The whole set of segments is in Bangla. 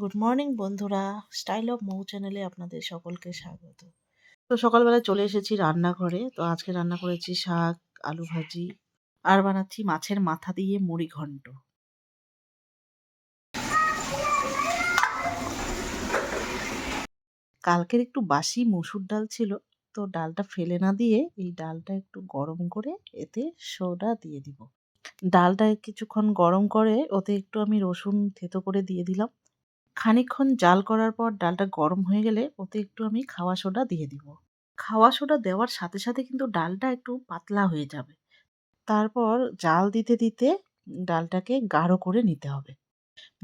গুড মর্নিং বন্ধুরা। স্টাইল অফ মৌ চ্যানেলে আপনাদের সকলকে স্বাগত। তো সকালবেলা চলে এসেছি রান্নাঘরে। তো আজকে রান্না করেছি শাক, আলু ভাজি, আর বানাচ্ছি মাছের মাথা দিয়ে মুড়ি ঘন্ট। কালকের একটু বাসি মসুর ডাল ছিল, তো ডালটা ফেলে না দিয়ে এই ডালটা একটু গরম করে এতে সোডা দিয়ে দিব। ডালটা কিছুক্ষণ গরম করে ওতে একটু আমি রসুন থেতো করে দিয়ে দিলাম। খানিকক্ষণ জাল করার পর ডালটা গরম হয়ে গেলে ওতে একটু আমি খাওয়া সোডা দিয়ে দিব। খাওয়া সোডা দেওয়ার সাথে সাথে কিন্তু ডালটা একটু পাতলা হয়ে যাবে। তারপর জাল দিতে দিতে ডালটাকে গাঢ় করে নিতে হবে।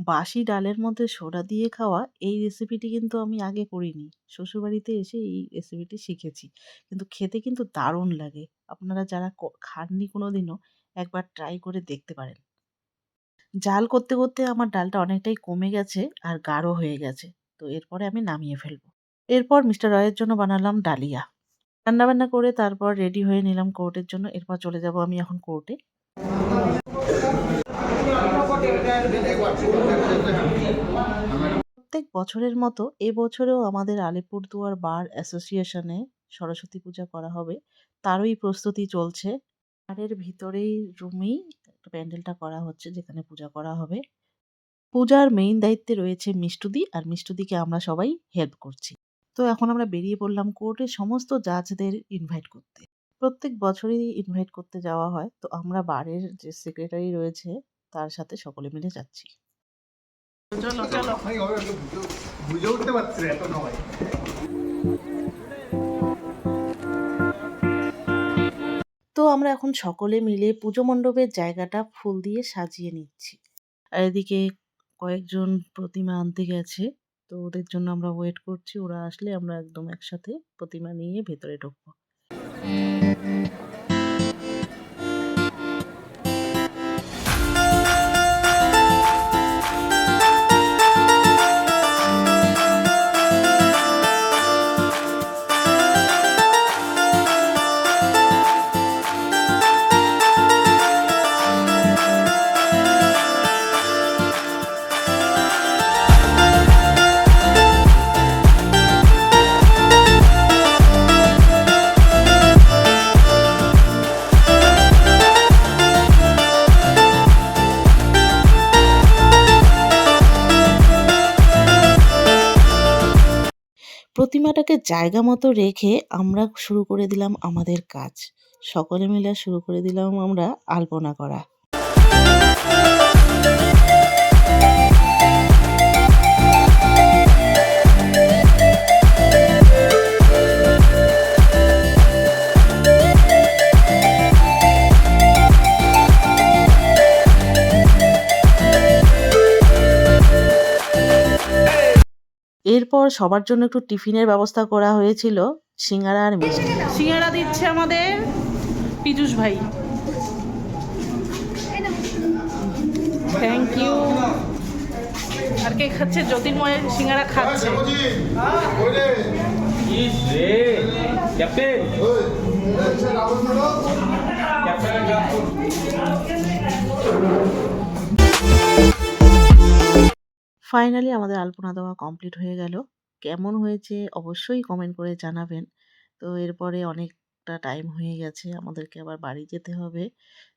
বাসি ডালের মধ্যে সোডা দিয়ে খাওয়া এই রেসিপিটি কিন্তু আমি আগে করিনি। শ্বশুরবাড়িতে এসে এই রেসিপিটি শিখেছি। কিন্তু খেতে কিন্তু দারুণ লাগে। আপনারা যারা খাননি কোনো দিনও একবার ট্রাই করে দেখতে পারেন। জাল করতে করতে আমার ডালটা অনেকটাই কমে গেছে আর গাঢ় হয়ে গেছে। তো এরপরে আমি নামিয়ে ফেলব। এরপর মিস্টার রয়ের জন্য বানালাম ডালিয়া। রান্নাবান্না করে তারপর রেডি হয়ে নিলাম কোর্টের জন্য। এরপর চলে যাব আমি এখন কোর্টে। প্রত্যেক বছরের মতো এবছরেও আমাদের আলিপুরদুয়ার বার অ্যাসোসিয়েশনে সরস্বতী পূজা করা হবে। তারই প্রস্তুতি চলছে। বারের ভিতরেই রুমেই প্যান্ডেলটা করা হচ্ছে যেখানে পূজা করা হবে। পূজার মেইন দায়িত্বে রয়েছে মিষ্টুদি আর মিষ্টুদিকে আমরা সবাই হেল্প করছি। তো এখন আমরা বেরিয়ে পড়লাম কোর্টে সমস্ত জাজদের ইনভাইট করতে। প্রত্যেক বছরই ইনভাইট করতে যাওয়া হয়। তো আমরা বারের যে সেক্রেটারি রয়েছে তার সাথে সকলে মিলে যাচ্ছি। চলো চলো। তো আমরা এখন সকলে মিলে পুজো মণ্ডপের জায়গাটা ফুল দিয়ে সাজিয়ে নিচ্ছি। আর এদিকে কয়েকজন প্রতিমা আনতে গেছে, তো ওদের জন্য আমরা ওয়েট করছি। ওরা আসলে আমরা একদম একসাথে প্রতিমা নিয়ে ভেতরে ঢুকবো। প্রতিমাটাকে জায়গা মতো রেখে আমরা শুরু করে দিলাম আমাদের কাজ। সকলে মিলে শুরু করে দিলাম আমরা আলপনা করা। এরপর সবার জন্য একটু টিফিনের ব্যবস্থা করা হয়েছিল সিঙ্গারা আর মিষ্টি। সিঙ্গারা দিচ্ছে আমাদের পীযুষ ভাই। থ্যাংক ইউ আর কে খাচ্ছে? জ্যোতির্ময়ের সিঙ্গারা খাচ্ছে। ক্যাপ্টেন ফাইনালি আমাদের আলপনা দেওয়া কমপ্লিট হয়ে গেল। কেমন হয়েছে অবশ্যই কমেন্ট করে জানাবেন। তো এরপরে অনেকটা টাইম হয়ে গেছে, আমাদেরকে আবার বাড়ি যেতে হবে।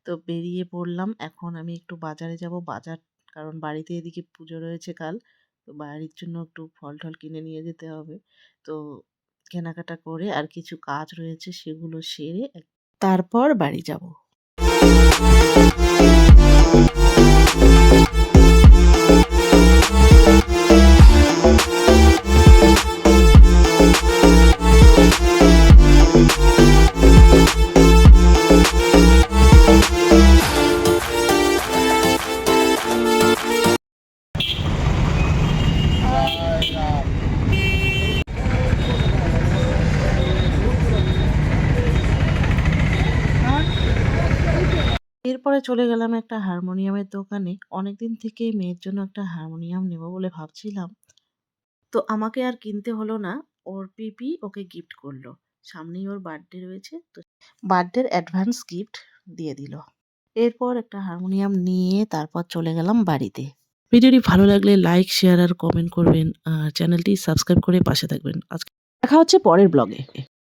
তো বেরিয়ে পড়লাম, এখন আমি একটু বাজারে যাব। বাজার, কারণ বাড়িতে এদিকে পুজো রয়েছে কাল। তো বাড়ির জন্য একটু ফল টল কিনে নিয়ে যেতে হবে। তো কেনাকাটা করে আর কিছু কাজ রয়েছে সেগুলো সেরে তারপর বাড়ি যাব। এরপরে চলে গেলাম একটা হারমোনিয়ামের দোকানে। অনেকদিন থেকে মেয়ের জন্য একটা হারমোনিয়াম নেব বলে ভাবছিলাম। তো আমাকে আর কিনতে হলো না। ওর পিপি ওকে গিফট করল। সামনেই ওর বার্থডে রয়েছে। তো বার্থডের অ্যাডভান্স গিফট দিয়ে দিল। এরপর একটা হারমোনিয়াম নিয়ে তারপর চলে গেলাম বাড়িতে। ভিডিওটি ভালো লাগলে লাইক শেয়ার আর কমেন্ট করবেন। আর চ্যানেলটি সাবস্ক্রাইব করে পাশে থাকবেন। আজকে দেখা হচ্ছে পরের ব্লগে